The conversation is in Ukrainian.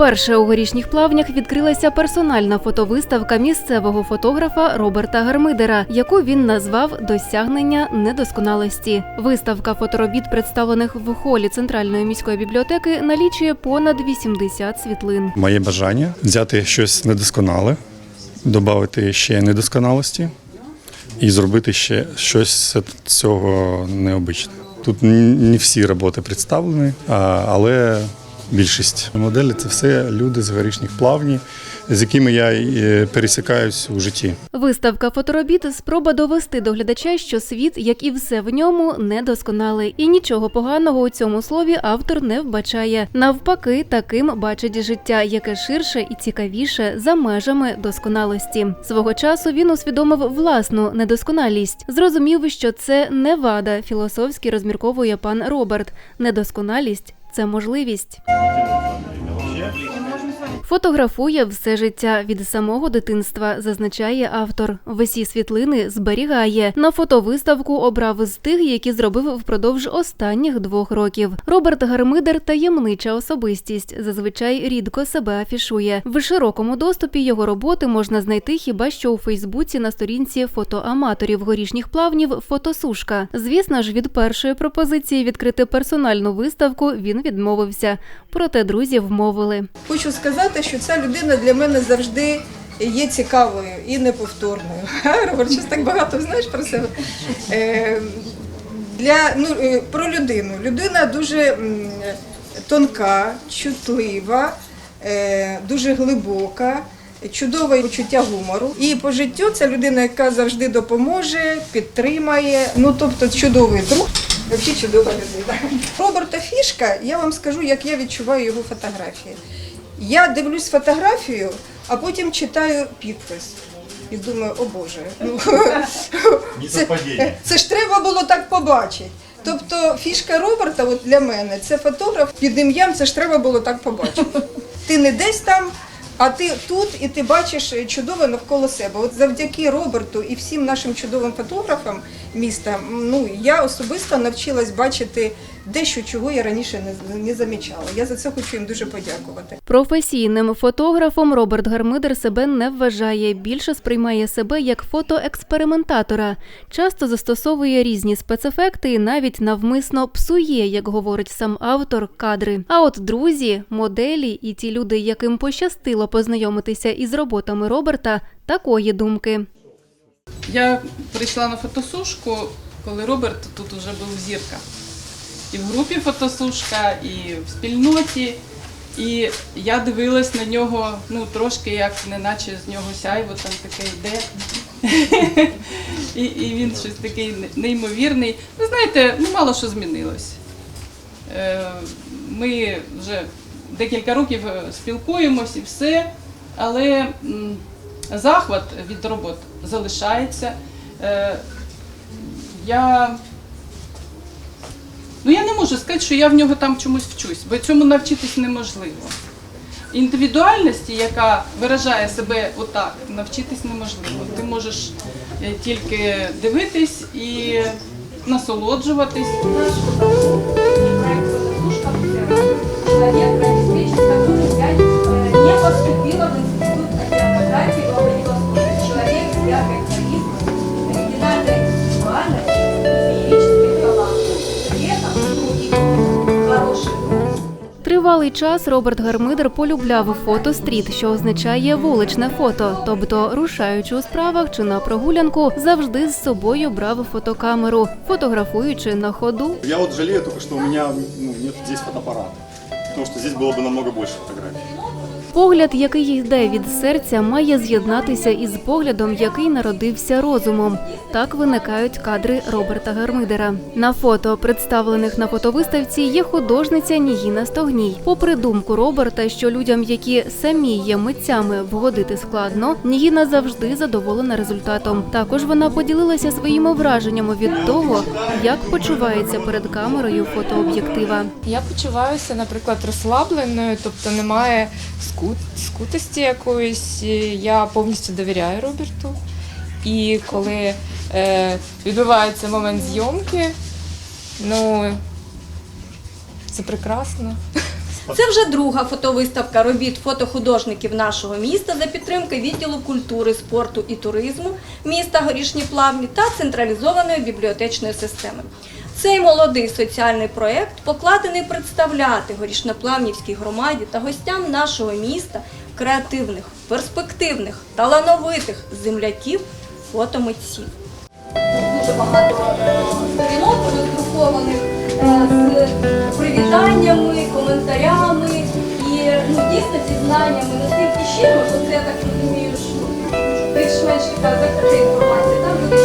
Вперше у горішніх плавнях відкрилася персональна фотовиставка місцевого фотографа Роберта Гармидера, яку він назвав Досягнення недосконалості. Виставка фоторобіт, представлених в холі центральної міської бібліотеки, налічує понад 80 світлин. Моє бажання взяти щось недосконале, додати ще недосконалості і зробити ще щось з цього необичне. Тут не всі роботи представлені, але більшість моделі це все люди з горішніх плавні, з якими я е, пересікаюсь у житті. Виставка фоторобіт спроба довести до глядача, що світ, як і все в ньому, недосконалий. І нічого поганого у цьому слові автор не вбачає. Навпаки, таким бачить життя, яке ширше і цікавіше за межами досконалості. Свого часу він усвідомив власну недосконалість. Зрозумів, що це не вада, філософськи розмірковує пан Роберт. Недосконалість це можливість. Фотографує все життя від самого дитинства, зазначає автор. Весі світлини зберігає. На фотовиставку обрав з тих, які зробив впродовж останніх двох років. Роберт Гармидер таємнича особистість. Зазвичай рідко себе афішує. В широкому доступі його роботи можна знайти хіба що у Фейсбуці на сторінці фотоаматорів горішніх плавнів Фотосушка. Звісно ж, від першої пропозиції відкрити персональну виставку він відмовився. Проте друзі вмовили. Хочу сказати, що ця людина для мене завжди є цікавою і неповторною. Роберт, щось так багато знаєш про себе. Е, для, ну, е, про людину. Людина дуже тонка, чутлива, е, дуже глибока. Чудове почуття гумору. І по життю це людина, яка завжди допоможе, підтримає. Ну тобто чудовий друг. Взагалі чудова людина. Роберта Фішка, я вам скажу, як я відчуваю його фотографії. Я дивлюсь фотографію, а потім читаю підпис. І думаю, о Боже, ну, це, це ж треба було так побачити. Тобто фішка Роберта от для мене це фотограф під ім'ям, це ж треба було так побачити. Ти не десь там, а ти тут і ти бачиш чудове навколо себе. От завдяки Роберту і всім нашим чудовим фотографам міста, ну я особисто навчилась бачити дещо, чого я раніше не, не замічала. Я за це хочу їм дуже подякувати. Професійним фотографом Роберт Гармидер себе не вважає. Більше сприймає себе як фотоекспериментатора. Часто застосовує різні спецефекти і навіть навмисно псує, як говорить сам автор, кадри. А от друзі, моделі і ті люди, яким пощастило познайомитися із роботами Роберта, такої думки. Я прийшла на фотосушку, коли Роберт тут уже був зірка. І в групі фотосушка, і в спільноті. І я дивилась на нього, ну трошки як неначе з нього сяйво там таке йде. і, і він щось такий неймовірний. Ви знаєте, ну мало що змінилось. Е, Ми вже декілька років е, спілкуємось і все, але захват від робот залишається. Е, Я, ну, я не можу сказати, що я в нього там чомусь вчусь, бо цьому навчитись неможливо. Індивідуальності, яка виражає себе отак, навчитись неможливо. Ти можеш е, тільки дивитись і насолоджуватись. Тривалий час Роберт Гармидер полюбляв фотостріт, що означає вуличне фото. Тобто, рушаючи у справах чи на прогулянку, завжди з собою брав фотокамеру, фотографуючи на ходу. Я от жалію, тільки що у мене ну, нет здесь тому що здесь б бы намного більше фотографий. Погляд, який йде від серця, має з'єднатися із поглядом, який народився розумом. Так виникають кадри Роберта Гармидера. На фото, представлених на фотовиставці, є художниця Нігіна Стогній. Попри думку Роберта, що людям, які самі є митцями, вгодити складно, Нігіна завжди задоволена результатом. Також вона поділилася своїми враженнями від того, як почувається перед камерою фотооб'єктива. Я почуваюся, наприклад, розслабленою, тобто немає скут, скутості якоїсь. Я повністю довіряю Роберту. І коли е, відбувається момент зйомки, ну це прекрасно. Це вже друга фотовиставка робіт фотохудожників нашого міста за підтримки відділу культури, спорту і туризму міста Горішні Плавні та централізованої бібліотечної системи. Цей молодий соціальний проєкт покладений представляти горішнеплавнівській громаді та гостям нашого міста креативних, перспективних, талановитих земляків, фотомитців. Дуже багато сторінок роздрукованих е, з привітаннями, коментарями і ну, дійсно ці знаннями настільки щиро, що це я так розумію, що більш-менш така закрита інформація.